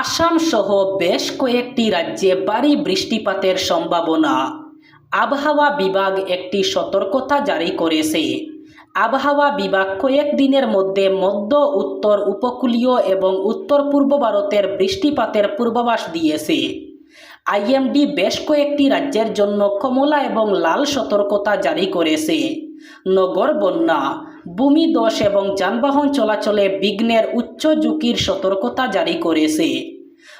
আসাম সহ বেশ কয়েকটি রাজ্যে ভারী বৃষ্টিপাতের সম্ভাবনা। আবহাওয়া বিভাগ একটি সতর্কতা জারি করেছে। আবহাওয়া বিভাগ কয়েকদিনের মধ্যে মধ্য, উত্তর উপকূলীয় এবং উত্তর পূর্ব ভারতের বৃষ্টিপাতের পূর্বাভাস দিয়েছে। আইএমডি বেশ কয়েকটি রাজ্যের জন্য কমলা এবং লাল সতর্কতা জারি করেছে। নগর, বন্যা ভূমিদশ এবং যানবাহন চলাচলে বিঘ্নের উচ্চ ঝুঁকির সতর্কতা জারি করেছে।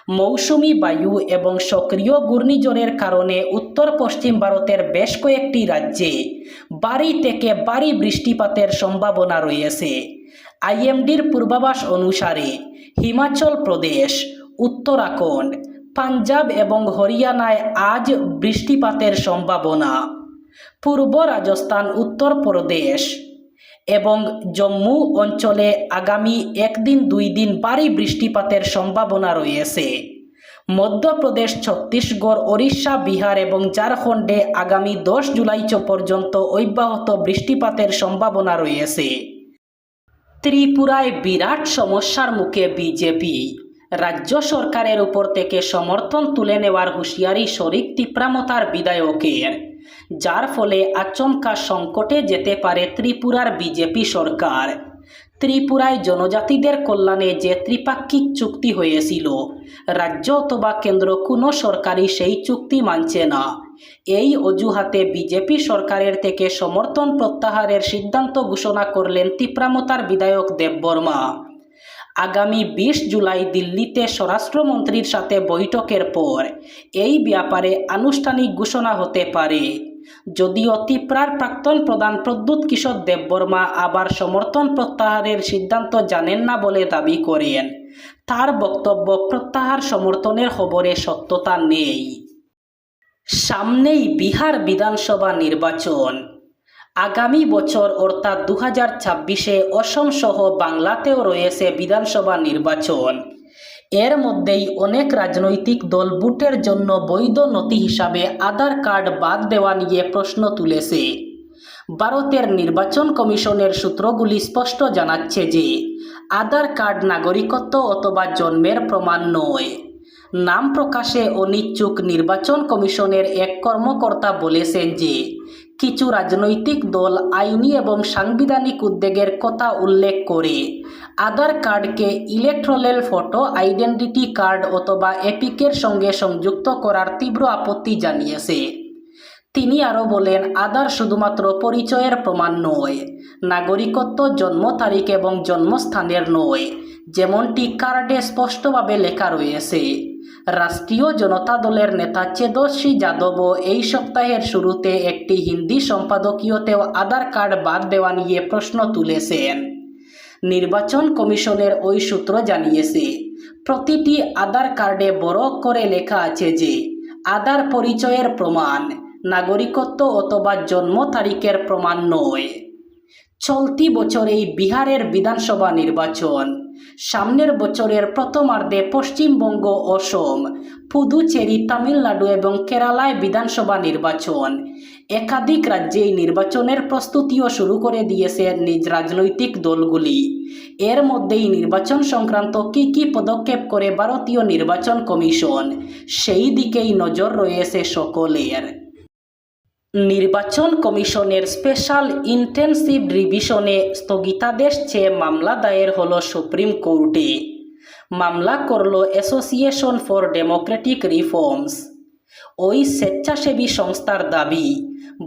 মৌসুমি বায়ু এবং সক্রিয় ঘূর্ণিঝড়ের কারণে উত্তর পশ্চিম ভারতের বেশ কয়েকটি রাজ্যে বাড়ি থেকে ভারী বৃষ্টিপাতের সম্ভাবনা রয়েছে। আইএমডির পূর্বাভাস অনুসারে হিমাচল প্রদেশ, উত্তরাখণ্ড, পাঞ্জাব এবং হরিয়ানায় আজ বৃষ্টিপাতের সম্ভাবনা। পূর্ব রাজস্থান উত্তরপ্রদেশ এবং জম্মু অঞ্চলে আগামী একদিন, দুই দিন ভারী বৃষ্টিপাতের সম্ভাবনা রয়েছে। মধ্যপ্রদেশ, ছত্তিশগড়, ওড়িশা, বিহার এবং ঝাড়খণ্ডে আগামী দশ জুলাই পর্যন্ত অব্যাহত বৃষ্টিপাতের সম্ভাবনা রয়েছে। ত্রিপুরায় বিরাট সমস্যার মুখে বিজেপি। রাজ্য সরকারের উপর থেকে সমর্থন তুলে নেওয়ার হুঁশিয়ারি শরিক তীব্রামতার বিধায়কের। যার ফলে আচমকা সংকটে যেতে পারে ত্রিপুরার বিজেপি সরকার। ত্রিপুরায় জনজাতিদের কল্যাণে যে ত্রিপাক্ষিক চুক্তি হয়েছিল, রাজ্য অথবা কেন্দ্র কোনো সরকারই সেই চুক্তি মানছে না। এই অজুহাতে বিজেপি সরকারের থেকে সমর্থন প্রত্যাহারের সিদ্ধান্ত ঘোষণা করলেন তিপ্রামতার বিধায়ক দেববর্মা আগামী বিশ জুলাই দিল্লিতে স্বরাষ্ট্রমন্ত্রীর সাথে বৈঠকের পর এই ব্যাপারে আনুষ্ঠানিক ঘোষণা হতে পারে। যদিও ত্রিপুরার প্রাক্তন প্রধান প্রদ্যুৎ কিশোর দেববর্মা আবার সমর্থন প্রত্যাহারের সিদ্ধান্ত জানেন না বলে দাবি করেন। তার বক্তব্য প্রত্যাহার সমর্থনের খবরে সত্যতা নেই। সামনেই বিহার বিধানসভা নির্বাচন। আগামী বছর অর্থাৎ দু হাজার ছাব্বিশে অসম সহ বাংলাতেও রয়েছে বিধানসভা নির্বাচন। এর মধ্যেই অনেক রাজনৈতিক দল বুটের জন্য বৈধ নথি হিসাবে আধার কার্ড বাদ দেওয়া নিয়ে প্রশ্ন তুলেছে। ভারতের নির্বাচন কমিশনের সূত্রগুলি স্পষ্ট জানাচ্ছে যে, আধার কার্ড নাগরিকত্ব অথবা জন্মের প্রমাণ নয়। নাম প্রকাশে অনিচ্ছুক নির্বাচন কমিশনের এক কর্মকর্তা বলেছেন যে কিছু রাজনৈতিক দল আইনি এবং সাংবিধানিক উদ্বেগের কথা উল্লেখ করে। আধার কার্ডকে ইলেকট্রোলেল ফটো, আইডেন্টিটি কার্ড অথবা এপিকের সঙ্গে সংযুক্ত করার তীব্র আপত্তি জানিয়েছে। তিনি আরও বলেন, আধার শুধুমাত্র পরিচয়ের প্রমাণ নয়, নাগরিকত্ব, জন্ম তারিখ এবং জন্মস্থানের নয়, যেমনটি কার্ডে স্পষ্টভাবে লেখা রয়েছে। রাষ্ট্রীয় জনতা দলের নেতা চেদস্বী যাদবও এই সপ্তাহের শুরুতে একটি হিন্দি সম্পাদকীয়তেও আধার কার্ড বাদ দেওয়া নিয়ে প্রশ্ন তুলেছেন। নির্বাচন কমিশনের ওই সূত্র জানিয়েছে, প্রতিটি আধার কার্ডে বড় করে লেখা আছে যে, আধার পরিচয়ের প্রমাণ, নাগরিকত্ব অথবা জন্ম তারিখের প্রমাণ নয়। চলতি বছরেই বিহারের বিধানসভা নির্বাচন সামনের বছরের প্রথমার্ধে পশ্চিমবঙ্গ অসম পুদুচেরি, তামিলনাড়ু এবং কেরালায় বিধানসভা নির্বাচন। একাধিক রাজ্যেই নির্বাচনের প্রস্তুতিও শুরু করে দিয়েছে নিজ রাজনৈতিক দলগুলি। এর মধ্যেই নির্বাচন সংক্রান্ত কী কী পদক্ষেপ করে ভারতীয় নির্বাচন কমিশন, সেই দিকেই নজর রয়েছে সকলের। নির্বাচন কমিশনের স্পেশাল ইন্টেনসিভ রিভিশনে স্থগিতাদেশ চেয়ে মামলা দায়ের হল সুপ্রিম কোর্টে। মামলা করল অ্যাসোসিয়েশন ফর ডেমোক্রেটিক রিফর্মস। ওই স্বেচ্ছাসেবী সংস্থার দাবি,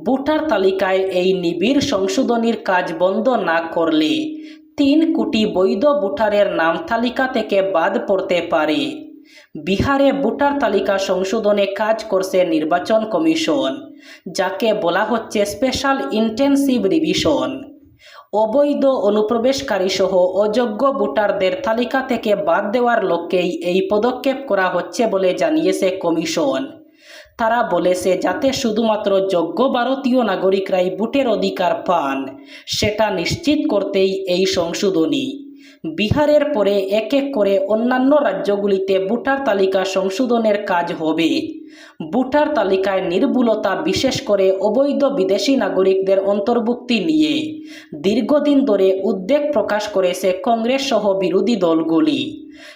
ভোটার তালিকায় এই নিবিড় সংশোধনীর কাজ বন্ধ না করলে তিন কোটি বৈধ ভোটারের নাম তালিকা থেকে বাদ পড়তে পারে। বিহারে ভোটার তালিকা সংশোধনে কাজ করছে নির্বাচন কমিশন, যাকে বলা হচ্ছে স্পেশাল ইন্টেনসিভ রিভিশন। অবৈধ অনুপ্রবেশকারী সহ অযোগ্য ভোটারদের তালিকা থেকে বাদ দেওয়ার লক্ষ্যেই এই পদক্ষেপ করা হচ্ছে বলে জানিয়েছে কমিশন। তারা বলেছে, যাতে শুধুমাত্র যোগ্য ভারতীয় নাগরিকরাই ভোটের অধিকার পান, সেটা নিশ্চিত করতেই এই সংশোধনী বিহারের পরে এক এক করে অন্যান্য রাজ্যগুলিতে ভোটার তালিকা সংশোধনের কাজ হবে। ভোটার তালিকায় নির্ভুলতা বিশেষ করে অবৈধ বিদেশি নাগরিকদের অন্তর্ভুক্তি নিয়ে দীর্ঘদিন ধরে উদ্বেগ প্রকাশ করেছে কংগ্রেস সহ বিরোধী দলগুলি।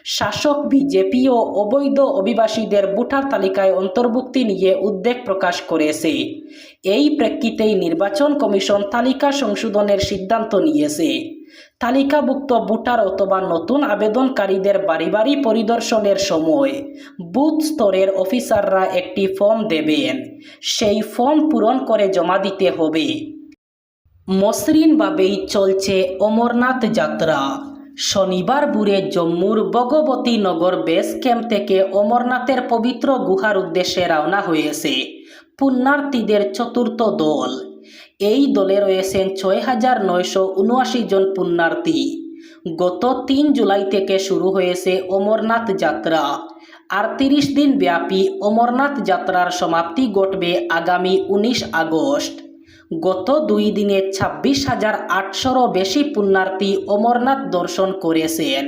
শাসক বিজেপিও অবৈধ অভিবাসীদের ভোটার তালিকায় অন্তর্ভুক্তি নিয়ে উদ্বেগ প্রকাশ করেছে। এই প্রেক্ষিতেই নির্বাচন কমিশন তালিকা সংশোধনের সিদ্ধান্ত নিয়েছে। তালিকাভুক্ত ভোটার অথবা নতুন আবেদনকারীদের বাড়ি বাড়ি পরিদর্শনের সময় বুথ স্তরের অফিসাররা একটি ফর্ম দেবেন। সেই ফর্ম পূরণ করে জমা দিতে হবে। মসৃণভাবেই চলছে অমরনাথ যাত্রা। শনিবার বুড়ে জম্মুর ভগবতী নগর বেস ক্যাম্প থেকে অমরনাথের পবিত্র গুহার উদ্দেশ্যে রওনা হয়েছে পুণ্যার্থীদের চতুর্থ দল। এই দলে রয়েছেন ছয় হাজার নয়শো উনআশি জন পুণ্যার্থী। গত তিন জুলাই থেকে শুরু হয়েছে অমরনাথ যাত্রা। আর তিরিশ দিন ব্যাপী অমরনাথ যাত্রার সমাপ্তি ঘটবে আগামী উনিশ আগস্ট। গত দুই দিনে ছাব্বিশ হাজার আটশোরও বেশি পুণ্যার্থী অমরনাথ দর্শন করেছেন।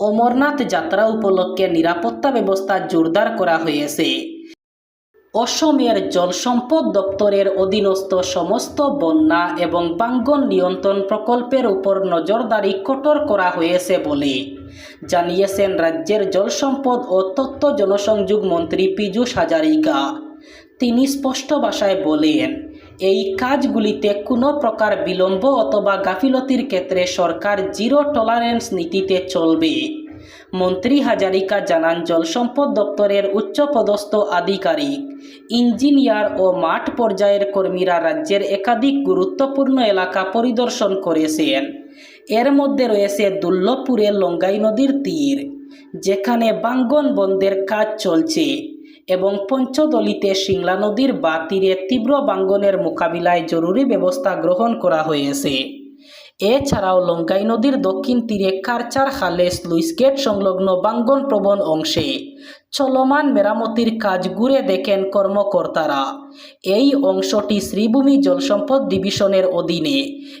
অমরনাথ যাত্রা উপলক্ষে নিরাপত্তা ব্যবস্থা জোরদার করা হয়েছে। অসমের জলসম্পদ দপ্তরের অধীনস্থ সমস্ত বন্যা এবং বাঙ্গন নিয়ন্ত্রণ প্রকল্পের উপর নজরদারি কঠোর করা হয়েছে বলে জানিয়েছেন রাজ্যের জলসম্পদ ও তথ্য জনসংযোগ মন্ত্রী পীযূষ হাজারিকা। তিনি স্পষ্ট ভাষায় বলেন, এই কাজগুলিতে কোনো প্রকার বিলম্ব অথবা গাফিলতির ক্ষেত্রে সরকার জিরো টলারেন্স নীতিতে চলবে। মন্ত্রী হাজারিকা জানান জলসম্পদ দপ্তরের উচ্চপদস্থ আধিকারিক, ইঞ্জিনিয়ার ও মাঠ পর্যায়ের কর্মীরা রাজ্যের একাধিক গুরুত্বপূর্ণ এলাকা পরিদর্শন করেছেন। এর মধ্যে রয়েছে দুর্লভপুরের লঙ্গাই নদীর তীর, যেখানে বাঙ্গন বন্ধের কাজ চলছে এবং পঞ্চদলিতে সিংলা নদীর বা তীরে তীব্র বাঙ্গনের মোকাবিলায় জরুরি ব্যবস্থা গ্রহণ করা হয়েছে। এছাড়াও লঙ্কাই নদীর দক্ষিণ তীরে কারচার খালে স্লুইস গেট সংলগ্ন বাঙ্গন প্রবণ অংশে চলমান মেরামতির কাজ ঘুরে দেখেন কর্মকর্তারা। এই অংশটি শ্রীভূমি জলসম্পদ ডিভিশনের অধীনে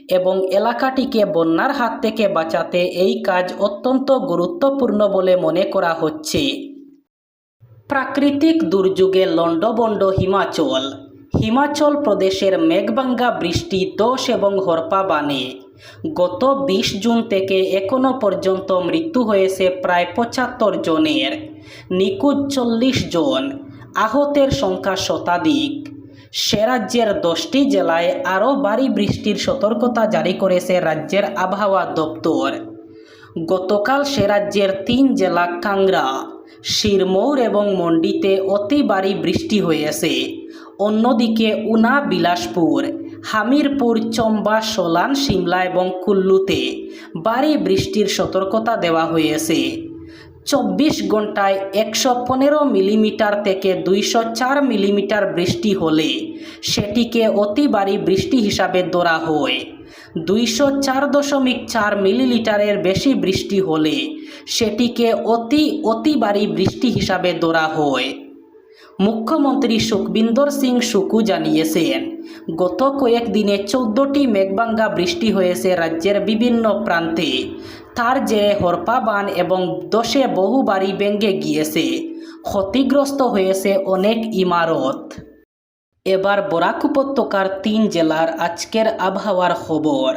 এবং এলাকাটিকে বন্যার হাত থেকে বাঁচাতে এই কাজ অত্যন্ত গুরুত্বপূর্ণ বলে মনে করা হচ্ছে। প্রাকৃতিক দুর্যোগে লণ্ডবণ্ড হিমাচল। হিমাচল প্রদেশের মেঘবাঙ্গা বৃষ্টি দোষ এবং হরপা বানে। গত বিশ জুন থেকে এখনও পর্যন্ত মৃত্যু হয়েছে প্রায় পঁচাত্তর জনের। নিখোঁজ চল্লিশ জন। আহতের সংখ্যা শতাধিক। সে রাজ্যের দশটি জেলায় আরও ভারী বৃষ্টির সতর্কতা জারি করেছে রাজ্যের আবহাওয়া দপ্তর। গতকাল সে রাজ্যের তিন জেলা কাংড়া, শিরমৌর এবং মন্ডিতে অতি ভারী বৃষ্টি হয়েছে। অন্যদিকে উনা, বিলাসপুর হামিরপুর, চম্বা, সোলান, সিমলা এবং কুল্লুতে ভারী বৃষ্টির সতর্কতা দেওয়া হয়েছে। চব্বিশ ঘন্টায় একশো পনেরো মিলিমিটার থেকে দুইশো চার মিলিমিটার বৃষ্টি হলে সেটিকে অতি বৃষ্টি হিসাবে ধরা হয়। দুইশো চার দশমিক চার মিলিলিটারের বেশি বৃষ্টি হলে সেটিকে অতি অতি বৃষ্টি হিসাবে ধরা হয়। মুখ্যমন্ত্রী সুখবিন্দর সিং সুকু জানিয়েছেন, গত কয়েকদিনে চৌদ্দটি মেঘবাঙ্গা বৃষ্টি হয়েছে রাজ্যের বিভিন্ন প্রান্তে। তার জেরে হরপা বান এবং দশে বহু বাড়ি ভেঙে গিয়েছে, ক্ষতিগ্রস্ত হয়েছে অনেক ইমারত। এবার বরাক উপত্যকার তিন জেলার আজকের আবহাওয়ার খবর।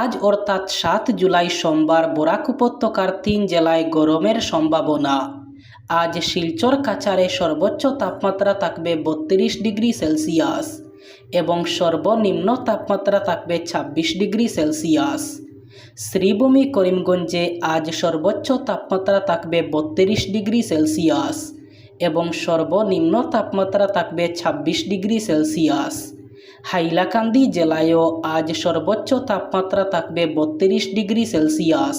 আজ অর্থাৎ সাত জুলাই সোমবার বরাক উপত্যকার তিন জেলায় গরমের সম্ভাবনা। আজ শিলচর কাছারে সর্বোচ্চ তাপমাত্রা থাকবে বত্রিশ ডিগ্রি সেলসিয়াস এবং সর্বনিম্ন তাপমাত্রা থাকবে ছাব্বিশ ডিগ্রি সেলসিয়াস। শ্রীভূমি করিমগঞ্জে আজ সর্বোচ্চ তাপমাত্রা থাকবে বত্রিশ ডিগ্রি সেলসিয়াস এবং সর্বনিম্ন তাপমাত্রা থাকবে ছাব্বিশ ডিগ্রি সেলসিয়াস। হাইলাকান্দি জেলায়ও আজ সর্বোচ্চ তাপমাত্রা থাকবে বত্রিশ ডিগ্রি সেলসিয়াস